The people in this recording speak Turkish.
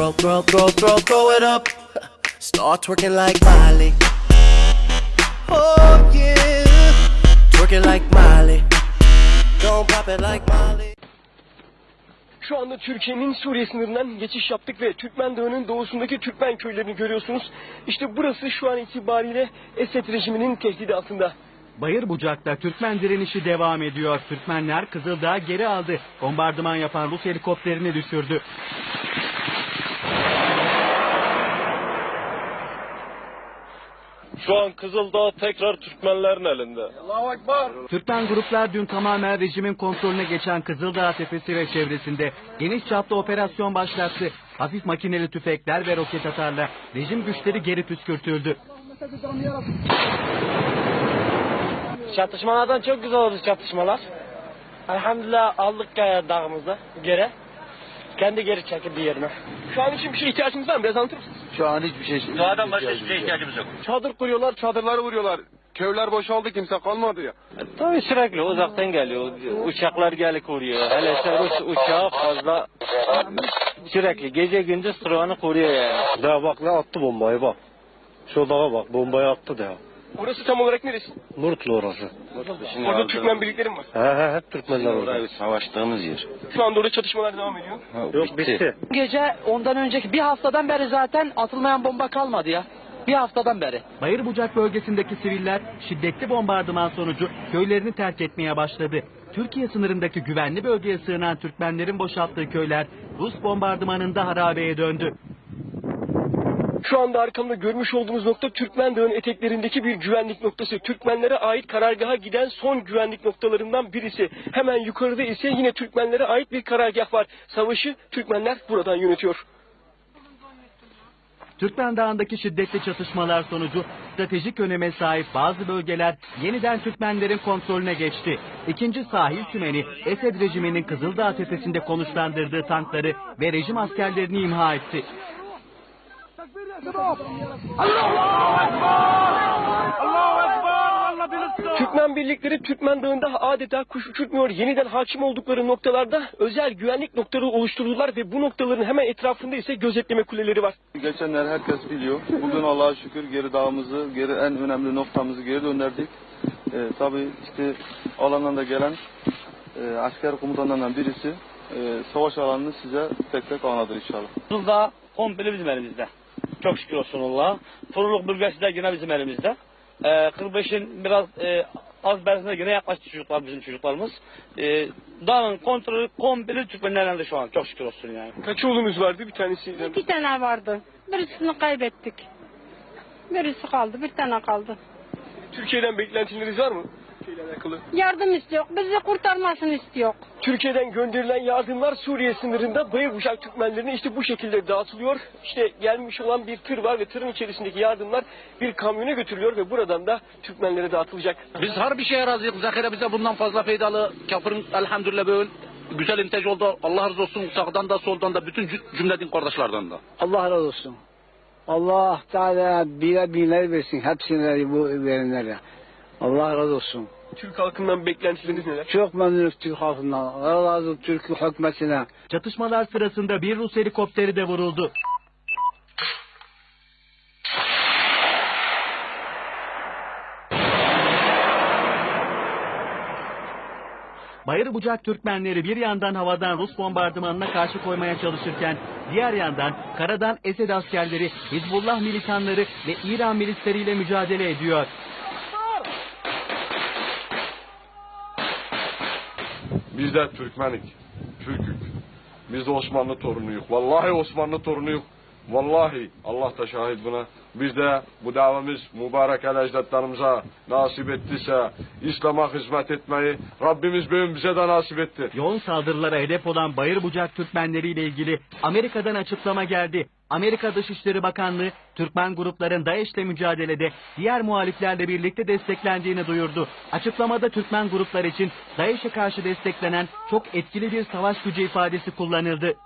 throw, throw, throw, throw, throw it up. Start twerking like Miley. Oh yeah, twerking like Miley. Don't pop it like Miley. Şu anda Türkiye'nin Suriye sınırından geçiş yaptık ve Türkmen Dağı'nın doğusundaki Türkmen köylerini görüyorsunuz. İşte burası şu an itibariyle Esed rejiminin tehdidi altında. Bayır Bucak'ta Türkmen direnişi devam ediyor. Türkmenler Kızıldağ'ı geri aldı. Bombardıman yapan Rus helikopterini düşürdü. Şu an Kızıldağ tekrar Türkmenlerin elinde. Türkmen gruplar dün tamamen rejimin kontrolüne geçen Kızıldağ Tepesi ve çevresinde geniş çaplı operasyon başlattı. Hafif makineli tüfekler ve roket atarla rejim güçleri geri püskürtüldü. Çatışmalardan çok güzel oldu çatışmalar. Elhamdülillah aldık dağımızı geri. Kendi geri çekildi yerine. Şu an için bir şey ihtiyacımız var mı? Biraz anlatır mısınız? Şu an hiçbir şey... Doğadan başka hiçbir şeye ihtiyacımız yok. Çadır kuruyorlar, çadırları vuruyorlar. Köyler boşaldı, kimse kalmadı ya. Tabii sürekli uzaktan geliyor. Uçaklar gelip vuruyor. Hele işte Rus uçağı fazla sürekli gece gündüz sıranı koruyor yani. Ya bak ne attı bombayı bak. Şu dağa bak bombayı attı da ya. Orası tam olarak neresi? Murtlu orası. Orada Türkmen birlikleri mi var? He he hep Türkmenler orada. Savaştığımız yer. Şu anda orada çatışmalar devam ediyor. Yok bitti. Gece ondan önceki bir haftadan beri zaten atılmayan bomba kalmadı ya. Bir haftadan beri. Bayır Bucak bölgesindeki siviller şiddetli bombardıman sonucu köylerini terk etmeye başladı. Türkiye sınırındaki güvenli bölgeye sığınan Türkmenlerin boşalttığı köyler Rus bombardımanında harabeye döndü. Şu anda arkamda görmüş olduğunuz nokta Türkmen Dağı'nın eteklerindeki bir güvenlik noktası. Türkmenlere ait karargaha giden son güvenlik noktalarından birisi. Hemen yukarıda ise yine Türkmenlere ait bir karargah var. Savaşı Türkmenler buradan yönetiyor. Türkmen Dağı'ndaki şiddetli çatışmalar sonucu stratejik öneme sahip bazı bölgeler yeniden Türkmenlerin kontrolüne geçti. İkinci sahil tümeni Esed rejiminin Kızıldağ tepesinde konuşlandırdığı tankları ve rejim askerlerini imha etti. Türkmen birlikleri Türkmen Dağı'nda adeta kuş uçurtmuyor. Yeniden hakim oldukları noktalarda özel güvenlik noktaları oluşturdular ve bu noktaların hemen etrafında ise gözetleme kuleleri var. Geçenler herkes biliyor. Bugün Allah'a şükür geri dağımızı, geri en önemli noktamızı geri döndürdük. Ee, tabii işte alandan da gelen e, asker komutanlarından birisi e, savaş alanını size tek tek anlatır inşallah. Kızıldağ komple bizim elimizde. Çok şükür olsun Allah'a. Furuluk bölgesi de yine bizim elimizde. Ee, 45'in biraz e, az berisine yine yaklaştı çocuklar bizim çocuklarımız. Ee, dağın kontrolü komple Türkmenlerin elinde şu an. Çok şükür olsun yani. Kaç oğlunuz vardı bir tanesi? İki tane vardı. Birisini kaybettik. Birisi kaldı, bir tane kaldı. Türkiye'den beklentileriniz var mı? Şeyle alakalı. Yardım istiyor, bizi kurtarmasını istiyor. Türkiye'den gönderilen yardımlar Suriye sınırında Bayır Uşak Türkmenlerine işte bu şekilde dağıtılıyor. İşte gelmiş olan bir tır var ve tırın içerisindeki yardımlar bir kamyona götürülüyor ve buradan da Türkmenlere dağıtılacak. Biz her bir şeye razıyız. Zakire bize bundan fazla faydalı. Kafirin elhamdülillah böyle güzel intaj oldu. Allah razı olsun sağdan da soldan da bütün cü- cümle din kardeşlerden de. Allah razı olsun. Allah Teala bile binler versin. Hepsine bu verenlere. Allah razı olsun. Türk halkından beklentileriniz neler? Çok memnunuz Türk halkından. Allah razı olsun Türk hükümetine. Çatışmalar sırasında bir Rus helikopteri de vuruldu. Bayır Bucak Türkmenleri bir yandan havadan Rus bombardımanına karşı koymaya çalışırken diğer yandan karadan Esed askerleri, Hizbullah militanları ve İran milisleriyle mücadele ediyor. Biz de Türkmenik. Türkük. Biz de Osmanlı torunuyuk. Vallahi Osmanlı torunuyuk. Vallahi Allah da şahit buna. Biz de bu davamız mübarek el ecdatlarımıza nasip ettiyse İslam'a hizmet etmeyi Rabbimiz bugün bize de nasip etti. Yoğun saldırılara hedef olan Bayır Bucak Türkmenleri ile ilgili Amerika'dan açıklama geldi. Amerika Dışişleri Bakanlığı Türkmen grupların DAEŞ'le mücadelede diğer muhaliflerle birlikte desteklendiğini duyurdu. Açıklamada Türkmen gruplar için DAEŞ'e karşı desteklenen çok etkili bir savaş gücü ifadesi kullanıldı.